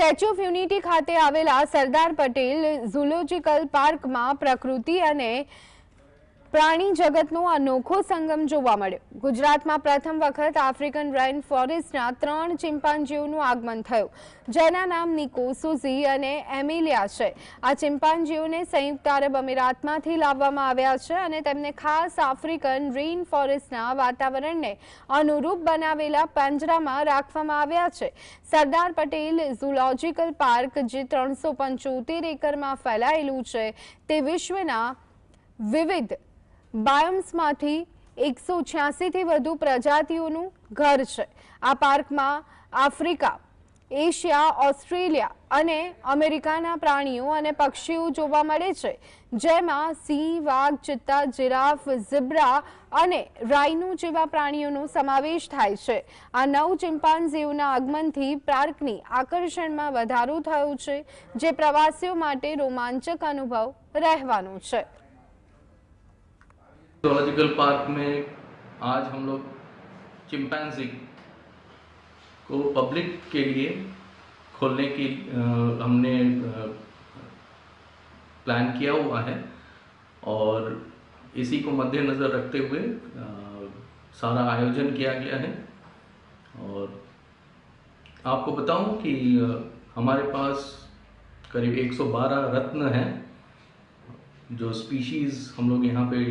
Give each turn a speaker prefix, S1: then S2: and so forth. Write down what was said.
S1: Statue of unity ખાતે આવેલા સરદાર પટેલ ઝૂલોજીકલ પાર્કમાં પ્રકૃતિ અને પ્રાણી જગતનો અનોખો સંગમ જોવા મળ્યો. ગુજરાતમાં પ્રથમ વખત આફ્રિકન રેન ફોરેસ્ટના ત્રણ ચિમ્પાન્જીઓનું આગમન થયું. જેના નામ નિકો, સુઝી અને એમિલિયા છે. આ ચિમ્પાન્જીઓને સંયુક્ત આરબ અમીરાતમાંથી લાવવામાં આવ્યા છે અને તેમને ખાસ આફ્રિકન રેન ફોરેસ્ટના વાતાવરણને અનુરૂપ બનાવેલા પાંજરામાં રાખવામાં આવ્યા છે. સરદાર પટેલ ઝૂલોજીકલ પાર્ક, જે ત્રણસો એકરમાં ફેલાયેલું છે, તે વિશ્વના વિવિધ બાયોમ્સમાંથી એકસો છ્યાસીથી વધુ પ્રજાતિઓનું ઘર છે. આ પાર્કમાં આફ્રિકા, એશિયા, ઓસ્ટ્રેલિયા અને અમેરિકાના પ્રાણીઓ અને પક્ષીઓ જોવા મળે છે. જેમાં સિંહ, વાઘ, ચિત્તા, જીરાફ, ઝીબ્રા અને રાઇનો જેવા પ્રાણીઓનો સમાવેશ થાય છે. આ નવ ચિમ્પાન્ઝીઓના આગમનથી પાર્કની આકર્ષણમાં વધારો થયો છે, જે પ્રવાસીઓ માટે રોમાંચક અનુભવ રહેવાનો છે.
S2: Zoological पार्क में आज हम लोग चिंपैंजी को पब्लिक के लिए खोलने की हमने प्लान किया हुआ है। और इसी को मद्देनज़र रखते हुए सारा आयोजन किया गया है। और आपको बताऊँ कि हमारे पास करीब 112 रत्न हैं, जो स्पीशीज़ हम लोग यहाँ पे